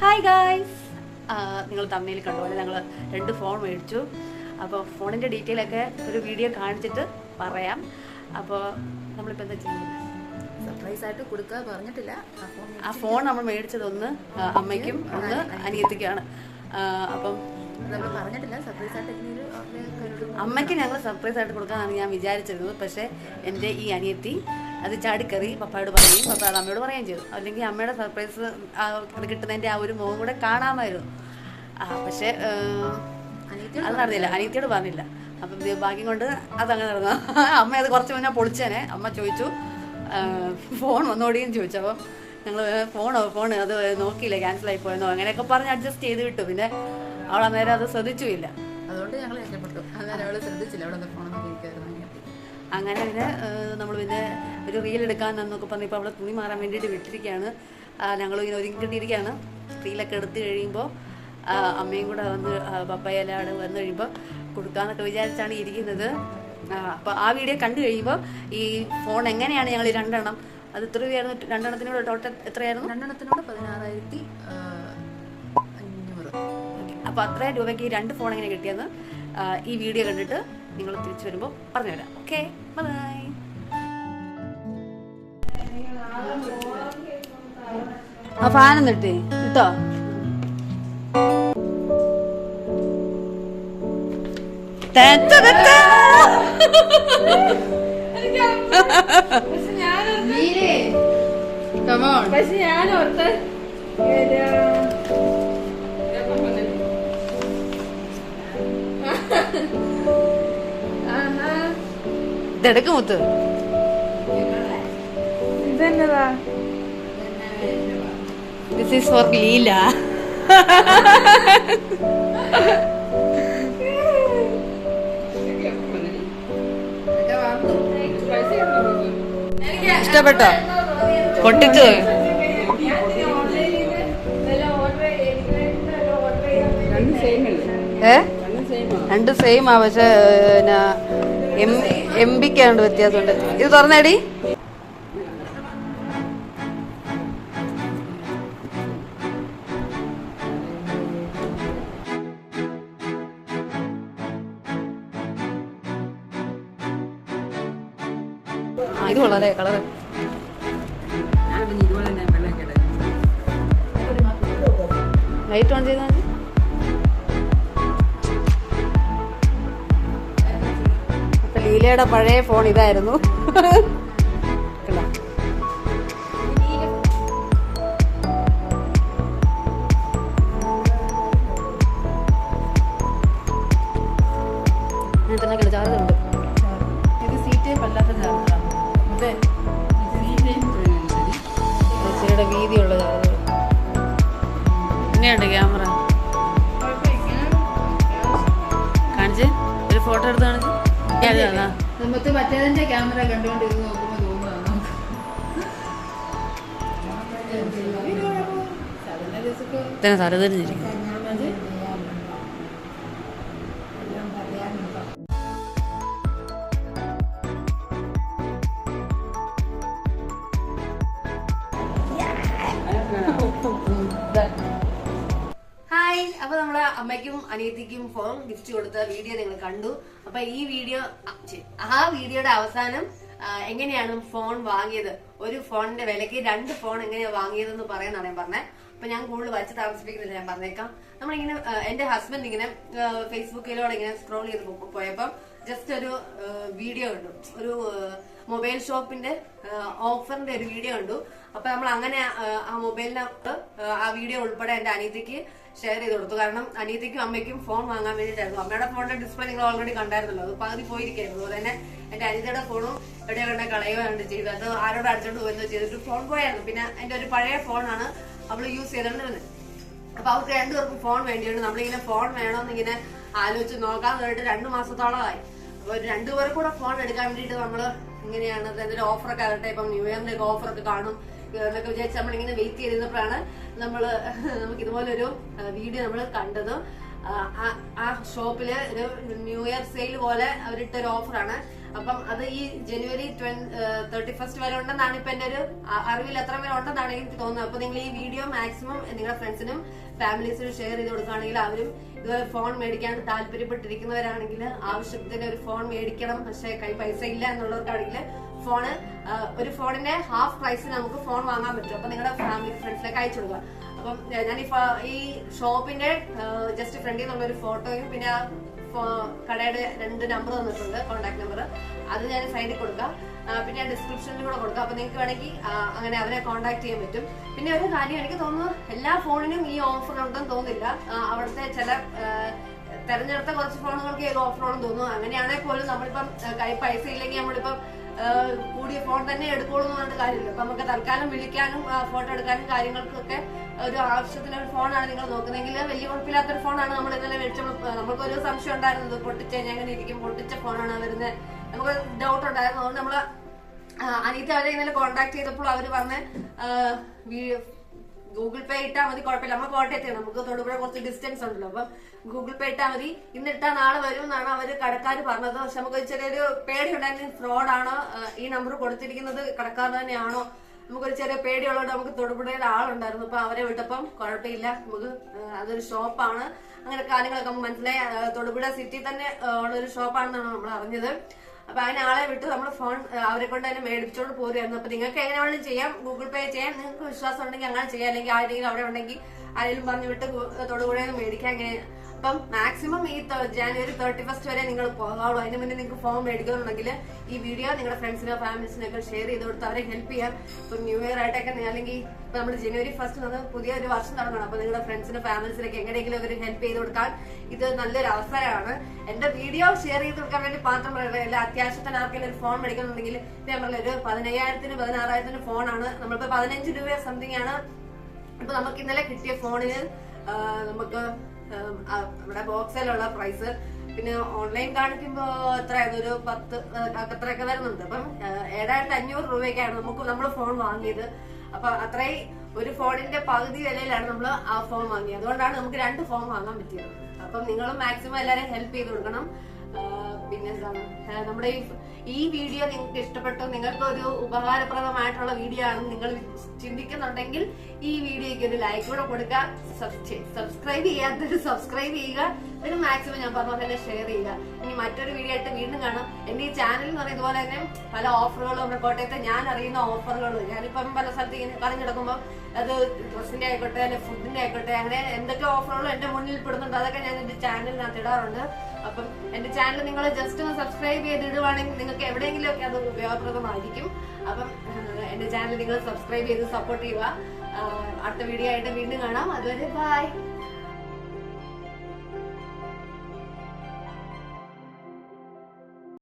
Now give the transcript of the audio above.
Hi guys നിങ്ങൾ തമ്മിൽ കണ്ടുപോലെ ഞങ്ങൾ രണ്ട് ഫോൺ മേടിച്ചു. അപ്പോൾ ഫോണിന്റെ ഡീറ്റെയിൽ ഒക്കെ ഒരു വീഡിയോ കാണിച്ചിട്ട് പറയാം. അപ്പോൾ നമ്മളിപ്പോൾ എന്താ ചെയ്യുന്നത്? സർപ്രൈസ് ആയിട്ട് കൊടുക്കുക പറഞ്ഞിട്ടില്ല. ആ ഫോൺ നമ്മൾ മേടിച്ചത് ഒന്ന് അമ്മയ്ക്കും ഒന്ന് അനിയത്തിക്കാണ്. അപ്പം പറഞ്ഞിട്ടില്ല. സർപ്രൈസ് ആയിട്ട് അമ്മയ്ക്ക് ഞങ്ങൾ സർപ്രൈസ് ആയിട്ട് കൊടുക്കാനാണ് ഞാൻ വിചാരിച്ചിരുന്നത്. പക്ഷേ എന്റെ ഈ അനിയത്തി അത് ചാടിക്കറി പപ്പായോട് പറയും പപ്പ അത് അമ്മയോട് പറയുകയും ചെയ്തു. അല്ലെങ്കിൽ അമ്മയുടെ സർപ്രൈസ് അത് കിട്ടുന്നതിന്റെ ആ ഒരു മുഖം കൂടെ കാണാമായിരുന്നു. ആ പക്ഷേ അത് നടന്നില്ല അനിയത്തിയോട് പറഞ്ഞില്ല. അപ്പം ഭാഗ്യം കൊണ്ട് അതങ്ങനെ നടന്നു. അമ്മ അത് കുറച്ച് മുന്നേ പൊളിച്ചേനെ. അമ്മ ചോദിച്ചു ഫോൺ വന്നോടിയും ചോദിച്ചു. അപ്പം ഞങ്ങൾ ഫോണോ ഫോൺ അത് നോക്കിയില്ല ക്യാൻസൽ ആയി പോയെന്നോ അങ്ങനെയൊക്കെ പറഞ്ഞ് അഡ്ജസ്റ്റ് ചെയ്ത് വിട്ടു. പിന്നെ അവൾ അന്നേരം അത് ശ്രദ്ധിച്ചുമില്ല അതുകൊണ്ട് ഞങ്ങൾ രക്ഷപ്പെട്ടു. അന്നേരം അവൾ ശ്രദ്ധിച്ചില്ല. അവിടെ ഫോൺ നോക്കിയിരിക്കുമായിരുന്നു അങ്ങനെ പിന്നെ നമ്മൾ പിന്നെ ഒരു റീൽ എടുക്കാൻ എന്നൊക്കെ പറഞ്ഞ് ഇപ്പോൾ അവിടെ തുണി മാറാൻ വേണ്ടിയിട്ട് വിട്ടിരിക്കുകയാണ്. ഞങ്ങൾ ഇങ്ങനെ ഒരുങ്ങിക്കൊണ്ടിരിക്കുകയാണ്. റീലൊക്കെ എടുത്തു കഴിയുമ്പോൾ അമ്മയും കൂടെ വന്ന് പപ്പയെല്ലാം വന്നു കഴിയുമ്പോൾ കൊടുക്കാമെന്നൊക്കെ വിചാരിച്ചാണ് ഇരിക്കുന്നത്. അപ്പോൾ ആ വീഡിയോ കണ്ടു കഴിയുമ്പോൾ ഈ ഫോൺ എങ്ങനെയാണ് ഞങ്ങൾ രണ്ടെണ്ണം? അത് എത്ര രൂപയായിരുന്നു? രണ്ടെണ്ണത്തിനോട് ടോട്ടൽ എത്രയായിരുന്നു? രണ്ടെണ്ണത്തിനോട് പതിനാറായിരത്തി അഞ്ഞൂറ്. അപ്പോൾ അത്രയും രൂപയ്ക്ക് ഈ രണ്ട് ഫോൺ എങ്ങനെ കിട്ടിയെന്ന് ഈ വീഡിയോ കണ്ടിട്ട് നിങ്ങൾ തിരിച്ചു വരുമ്പോൾ പറഞ്ഞുതരാം. ഓക്കെ ബൈ ആ ഫാൻ എന്നിട്ട് കിട്ടോ പക്ഷെ ഞാൻ ഓർത്ത് ഇതെടുക്ക് മുത്ത്. ഇതെന്നതാ? ദിസ് ഈസ് ഫോർ ലീല ഇഷ്ടപ്പെട്ടോ? പൊട്ടിച്ചു ഏ? രണ്ട് സെയിം ആ. പക്ഷെ എന്നാ എം എം ബിക്കാണ്ട് വ്യത്യാസമുണ്ട്. ഇത് തുറന്നേടി. ഇത് കൊള്ളാല്ലേ കളറ്. ലൈറ്റ് ഓൺ ചെയ്താൽ മതി. ലീലയുടെ പഴയ ഫോൺ ഇതായിരുന്നു. കണ്ടോ? ഇതിന് തന്നെ കളി നമുക്ക് മറ്റേതിന്റെ ക്യാമറ കണ്ടുകൊണ്ടിരുന്ന് നോക്കുമ്പോൾ തോന്നുന്നതാണ് അമ്മയ്ക്കും അനിയത്തിക്കും ഫോൺ ഗിഫ്റ്റ് കൊടുത്ത വീഡിയോ നിങ്ങൾ കണ്ടു. അപ്പൊ ഈ വീഡിയോ ആ വീഡിയോയുടെ അവസാനം എങ്ങനെയാണ് ഫോൺ വാങ്ങിയത്? ഒരു ഫോണിന്റെ വിലക്ക് രണ്ട് ഫോൺ എങ്ങനെയാണ് വാങ്ങിയതെന്ന് പറയാനാണ് ഞാൻ പറഞ്ഞത് അപ്പൊ ഞാൻ കൂടുതൽ വായിച്ച് താമസിപ്പിക്കുന്നില്ല ഞാൻ പറഞ്ഞേക്കാം. നമ്മളിങ്ങനെ എന്റെ ഹസ്ബൻഡ് ഇങ്ങനെ ഫേസ്ബുക്കിലൂടെ ഇങ്ങനെ സ്ക്രോൾ ചെയ്ത് പോയപ്പോ ജസ്റ്റ് ഒരു വീഡിയോ കണ്ടു. ഒരു മൊബൈൽ ഷോപ്പിന്റെ ഓഫറിന്റെ ഒരു വീഡിയോ കണ്ടു. അപ്പൊ നമ്മൾ അങ്ങനെ ആ, മൊബൈലിനകത്ത് ആ വീഡിയോ ഉൾപ്പെടെ എന്റെ അനീതിക്ക് ഷെയർ ചെയ്ത് കൊടുത്തു. കാരണം അനീതിക്കും അമ്മയ്ക്കും ഫോൺ വാങ്ങാൻ വേണ്ടിയിട്ടായിരുന്നു. അമ്മയുടെ ഫോണിന്റെ ഡിസ്പ്ലേ നിങ്ങൾ ഓൾറെഡി കണ്ടായിരുന്നല്ലോ. അത് പകുതി പോയിരിക്കായിരുന്നു അതുപോലെ തന്നെ എന്റെ അനിതയുടെ ഫോണും എവിടെയോ കണ്ട കളയുകയാണ് ചെയ്തത്. അത് ആരോട് അടിച്ചോണ്ട് പോയെന്നോ ചെയ്തിട്ട് ഫോൺ പോയായിരുന്നു. പിന്നെ എന്റെ ഒരു പഴയ ഫോണാണ് അവൾ യൂസ് ചെയ്തോണ്ടിരുന്നത് അപ്പൊ അവർക്ക് രണ്ടുപേർക്കും ഫോൺ വേണ്ടിയുണ്ട്. നമ്മളിങ്ങനെ ഫോൺ വേണോന്ന് ഇങ്ങനെ ആലോചിച്ച് നോക്കാൻ വേണ്ടിട്ട് രണ്ടു മാസത്തോളമായി. അപ്പൊ രണ്ടുപേർക്കും കൂടെ ഫോൺ എടുക്കാൻ വേണ്ടിട്ട് നമ്മൾ ഇങ്ങനെയാണ് എന്തെങ്കിലും ഓഫറൊക്കെ ആകട്ടെ ഇപ്പം ന്യൂ ഇയറിന്റെ ഒക്കെ ഓഫറൊക്കെ കാണും എന്നൊക്കെ വിചാരിച്ച് നമ്മളിങ്ങനെ വെയിറ്റ് ചെയ്തപ്പോഴാണ് നമ്മൾ നമുക്ക് ഇതുപോലൊരു വീഡിയോ നമ്മൾ കണ്ടത്. ആ ഷോപ്പിൽ ഒരു ന്യൂ ഇയർ സെയിൽ പോലെ അവരിട്ടൊരു ഓഫറാണ് അപ്പം അത് ഈ ജനുവരി തേർട്ടി ഫസ്റ്റ് വരെ ഉണ്ടെന്നാണ് ഇപ്പൊ എന്റെ ഒരു അറിവിൽ എത്ര പേര് ഉണ്ടെന്നാണ് എനിക്ക് തോന്നുന്നത്. അപ്പൊ നിങ്ങൾ ഈ വീഡിയോ മാക്സിമം നിങ്ങളുടെ ഫ്രണ്ട്സിനും ഫാമിലീസിനും ഷെയർ ചെയ്ത് കൊടുക്കുകയാണെങ്കിൽ അവരും ഇതുപോലെ ഫോൺ മേടിക്കാൻ താല്പര്യപ്പെട്ടിരിക്കുന്നവരാണെങ്കിൽ ആവശ്യത്തിന് ഒരു ഫോൺ മേടിക്കണം. പക്ഷെ കൈ പൈസ ഇല്ല എന്നുള്ളവർക്കാണെങ്കിൽ ഫോണ് ഒരു ഫോണിന്റെ ഹാഫ് പ്രൈസിന് നമുക്ക് ഫോൺ വാങ്ങാൻ പറ്റും. അപ്പൊ നിങ്ങളുടെ ഫാമിലി ഫ്രണ്ട്സിലേക്ക് അയച്ചു കൊടുക്കുക. അപ്പം ഞാൻ ഈ ഷോപ്പിന്റെ ജസ്റ്റ് ഫ്രണ്ടിൽ നിന്നുള്ള ഒരു ഫോട്ടോയും പിന്നെ കടയുടെ രണ്ട് നമ്പർ തന്നിട്ടുണ്ട് കോൺടാക്ട് നമ്പർ അത് ഞാൻ സൈഡിൽ കൊടുക്കാം. പിന്നെ ഡിസ്ക്രിപ്ഷനിൽ കൂടെ കൊടുക്കാം. അപ്പൊ നിങ്ങൾക്ക് വേണമെങ്കിൽ അങ്ങനെ അവരെ കോൺടാക്ട് ചെയ്യാൻ പറ്റും. പിന്നെ ഒരു കാര്യം എനിക്ക് തോന്നുന്നു എല്ലാ ഫോണിനും ഈ ഓഫർ ഉണ്ടെന്ന് തോന്നില്ല അവിടുത്തെ ചില തെരഞ്ഞെടുത്ത കുറച്ച് ഫോണുകൾക്ക് ഏത് ഓഫർ ഉണ്ടെന്ന് തോന്നുന്നു. അങ്ങനെയാണെങ്കിൽ പോലും നമ്മളിപ്പം കൈ പൈസ ഇല്ലെങ്കിൽ നമ്മളിപ്പം കൂടിയ ഫോൺ തന്നെ എടുക്കുള്ളൂ എന്ന് പറഞ്ഞിട്ട് കാര്യമില്ല. അപ്പൊ നമുക്ക് തൽക്കാലം വിളിക്കാനും ഫോട്ടോ എടുക്കാനും കാര്യങ്ങൾക്കൊക്കെ ഒരു ആവശ്യത്തിന് ഒരു ഫോണാണ് നിങ്ങൾ നോക്കുന്നതെങ്കിൽ വലിയ കുഴപ്പമില്ലാത്തൊരു ഫോണാണ് നമ്മൾ ഇന്നലെ വെച്ച നമ്മൾക്കൊരു സംശയം ഉണ്ടായിരുന്നത് പൊട്ടിച്ച എങ്ങനെ ഇരിക്കും പൊട്ടിച്ച ഫോണാണ് വരുന്നത് നമുക്ക് ഡൗട്ട് ഉണ്ടായിരുന്നു. അതുകൊണ്ട് നമ്മൾ ആ, അനീത അവരെ ഇന്നലെ കോണ്ടാക്ട് ചെയ്തപ്പോൾ അവർ പറഞ്ഞ് ഗൂഗിൾ പേ ഇട്ടാൽ മതി കുഴപ്പമില്ല. നമ്മൾ കോട്ടയത്ത് നമുക്ക് തൊടുപുഴ കുറച്ച് ഡിസ്റ്റൻസ് ഉണ്ടല്ലോ. അപ്പം ഗൂഗിൾ പേ ഇട്ടാൽ മതി. ഇന്ന് ഇട്ടാൽ നാളെ വരും എന്നാണ് അവർ കടക്കാർ പറഞ്ഞത്. പക്ഷെ നമുക്ക് ചെറിയൊരു പേടി ഉണ്ടായിരുന്നു ഫ്രോഡാണോ ഈ നമ്പർ കൊടുത്തിരിക്കുന്നത് കടക്കാർ തന്നെയാണോ? നമുക്കൊരു ചെറിയ പേടിയുള്ളതുകൊണ്ട് നമുക്ക് തൊടുപുഴയിൽ ആളുണ്ടായിരുന്നു. അപ്പൊ അവരെ വിട്ടപ്പം കുഴപ്പമില്ല. നമുക്ക് അതൊരു ഷോപ്പാണ്. അങ്ങനെ കാര്യങ്ങളൊക്കെ മനസ്സിലായി. തൊടുപുഴ സിറ്റി തന്നെ ഉള്ള ഒരു ഷോപ്പാണെന്നാണ് നമ്മൾ അറിഞ്ഞത്. അപ്പൊ അങ്ങനെ ആളെ വിട്ട് നമ്മൾ ഫോൺ അവരെ കൊണ്ട് തന്നെ മേടിച്ചോണ്ട് പോരുമായിരുന്നു അപ്പൊ നിങ്ങൾക്ക് എങ്ങനെ വേണമെങ്കിലും ചെയ്യാം. ഗൂഗിൾ പേ ചെയ്യാം. നിങ്ങൾക്ക് വിശ്വാസം ഉണ്ടെങ്കിൽ അങ്ങനെ ചെയ്യാം. അല്ലെങ്കിൽ ആരെങ്കിലും അവിടെ ഉണ്ടെങ്കിൽ ആരെങ്കിലും പറഞ്ഞു വിട്ട് തൊടുപുഴയിൽ നിന്ന് മേടിക്കാൻ അപ്പം മാക്സിമം ഈ ജാനുവരി തേർട്ടി ഫസ്റ്റ് വരെ നിങ്ങൾ പോകാവുള്ളൂ അതിന് മുന്നേ നിങ്ങൾക്ക് ഫോം മേടിക്കുന്നുണ്ടെങ്കിൽ ഈ വീഡിയോ നിങ്ങളുടെ ഫ്രണ്ട്സിനോ ഫാമിലീസിനൊക്കെ ഷെയർ ചെയ്ത് കൊടുത്ത് അവരെ ഹെൽപ്പ് ചെയ്യാം ഇപ്പൊ ന്യൂ ഇയർ ആയിട്ടൊക്കെ അല്ലെങ്കിൽ ഇപ്പൊ നമ്മൾ ജനുവരി ഫസ്റ്റ് പുതിയ ഒരു വർഷം തുടങ്ങണം. അപ്പൊ നിങ്ങളുടെ ഫ്രണ്ട്സിനും ഫാമിലീസിനൊക്കെ എങ്ങനെയെങ്കിലും ഒരു ഹെൽപ്പ് ചെയ്ത് കൊടുക്കാൻ ഇത് നല്ലൊരു അവസരമാണ്. എന്റെ വീഡിയോ ഷെയർ ചെയ്ത് കൊടുക്കാൻ വേണ്ടി മാത്രം എല്ലാ അത്യാവശ്യത്തിന് ആർക്കെങ്കിലും ഒരു ഫോൺ മേടിക്കുന്നുണ്ടെങ്കിൽ ഇപ്പൊ ഞാൻ പറഞ്ഞ ഒരു പതിനയ്യായിരത്തിന് പതിനാറായിരത്തിന് ഫോണാണ് നമ്മളിപ്പോ പതിനഞ്ച് രൂപ സംതിങ് ആണ്. ഇപ്പൊ നമുക്ക് ഇന്നലെ കിട്ടിയ ഫോണിന് നമുക്ക് നമ്മുടെ ബോക്സിലുള്ള പ്രൈസ് പിന്നെ ഓൺലൈൻ കാണിക്കുമ്പോ എത്രയായിരുന്നു ഒരു പത്ത് അത്രയൊക്കെ വരുന്നുണ്ട്. അപ്പം ഏഴായിരത്തി അഞ്ഞൂറ് രൂപയ്ക്കാണ് നമുക്ക് നമ്മൾ ഫോൺ വാങ്ങിയത്. അപ്പൊ അത്രയും ഒരു ഫോണിന്റെ പകുതി വിലയിലാണ് നമ്മൾ ആ ഫോൺ വാങ്ങിയത്. അതുകൊണ്ടാണ് നമുക്ക് രണ്ട് ഫോൺ വാങ്ങാൻ പറ്റിയത്. അപ്പം നിങ്ങളും മാക്സിമം എല്ലാവരും ഹെൽപ്പ് ചെയ്ത് കൊടുക്കണം. പിന്നെ നമ്മുടെ ഈ ഈ വീഡിയോ നിങ്ങൾക്ക് ഇഷ്ടപ്പെട്ടു നിങ്ങൾക്ക് ഒരു ഉപകാരപ്രദമായിട്ടുള്ള വീഡിയോ ആണെന്ന് നിങ്ങൾ ചിന്തിക്കുന്നുണ്ടെങ്കിൽ ഈ വീഡിയോയ്ക്ക് ഒരു ലൈക്ക് കൂടെ കൊടുക്കുക സബ്സ്ക്രൈബ് ചെയ്യാത്തൊരു സബ്സ്ക്രൈബ് ചെയ്യുക ഒരു മാക്സിമം ഞാൻ പറഞ്ഞ പോലെ ഷെയർ ചെയ്യുക. ഇനി മറ്റൊരു വീഡിയോ ആയിട്ട് വീണ്ടും കാണാം. എന്റെ ഈ ചാനൽ എന്ന് പറയുന്നത് പോലെ തന്നെ പല ഓഫറുകളും നമ്മുടെ കോട്ടയത്തെ ഞാൻ അറിയുന്ന ഓഫറുകൾ ഞാനിപ്പം പല സ്ഥലത്ത് ഇങ്ങനെ പറഞ്ഞെടുക്കുമ്പോൾ അത് ഡ്രസ്സിന്റെ ആയിക്കോട്ടെ അല്ലെ ഫുഡിന്റെ ആയിക്കോട്ടെ അങ്ങനെ എന്തൊക്കെ ഓഫറുകളും എന്റെ മുന്നിൽ പെടുന്നുണ്ട് അതൊക്കെ ഞാൻ എന്റെ ചാനലിനകത്ത് ഇടാറുണ്ട് അപ്പം എന്റെ ചാനൽ നിങ്ങൾ ജസ്റ്റ് ഒന്ന് സബ്സ്ക്രൈബ് ചെയ്ത് ഇടുവാണെങ്കിൽ നിങ്ങൾക്ക് എവിടെയെങ്കിലും ഒക്കെ അത് ഉപയോഗപ്രദമായിരിക്കും. അപ്പം എന്റെ ചാനൽ നിങ്ങൾ സബ്സ്ക്രൈബ് ചെയ്ത് സപ്പോർട്ട് ചെയ്യുക. അടുത്ത വീഡിയോ ആയിട്ട് വീണ്ടും കാണാം. അതുവരെ ബൈ